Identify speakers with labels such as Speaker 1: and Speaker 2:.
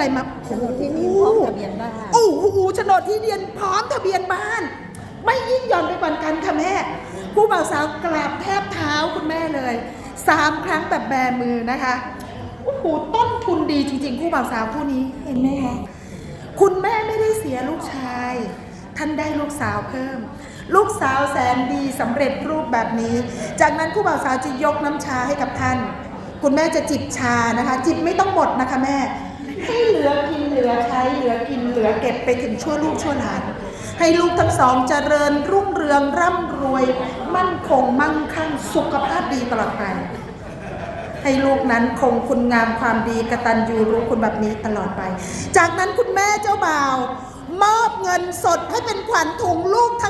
Speaker 1: อะไรมา
Speaker 2: โฉนดที่ดินพร้อมทะเบียนบ้าน
Speaker 1: โอ้โหโฉนดที่ดินพร้อมทะเบียนบ้าน ไม่ยิ่งหย่อนไปกว่ากันค่ะแม่ผู้บ่าวสาวกราบแทบเท้าคุณแม่เลยสามครั้งแบบแบมือนะคะโอ้โหต้นทุนดีจริงๆคู่บ่าวสาวคู่นี้เห็นไหมคะคุณแม่ไม่ได้เสียลูกชาย ท่านได้ลูกสาวเพิ่ม ลูกสาวแสนดีสำเร็จรูปแบบนี้ จากนั้นคู่บ่าวสาวจะยกน้ำชาให้กับท่าน คุณแม่จะจิบชานะคะ จิบไม่ต้องหมดนะคะแม่ ให้เหลือกินเหลือใช้เหลือกินเหลือเก็บไปถึงชั่วลูกชั่วหลาน ให้ลูกทั้งสองเจริญรุ่งเรืองร่ำรวย มั่นคงมั่งคั่งสุขภาพดีตลอดไป ให้ลูกนั้นคงคุณงามความดีกระตัญญูรู้คุณแบบนี้ตลอดไป จากนั้นคุณแม่เจ้าบ่าว มอบเงินสดให้เป็นขวัญถุงลูกทั้ง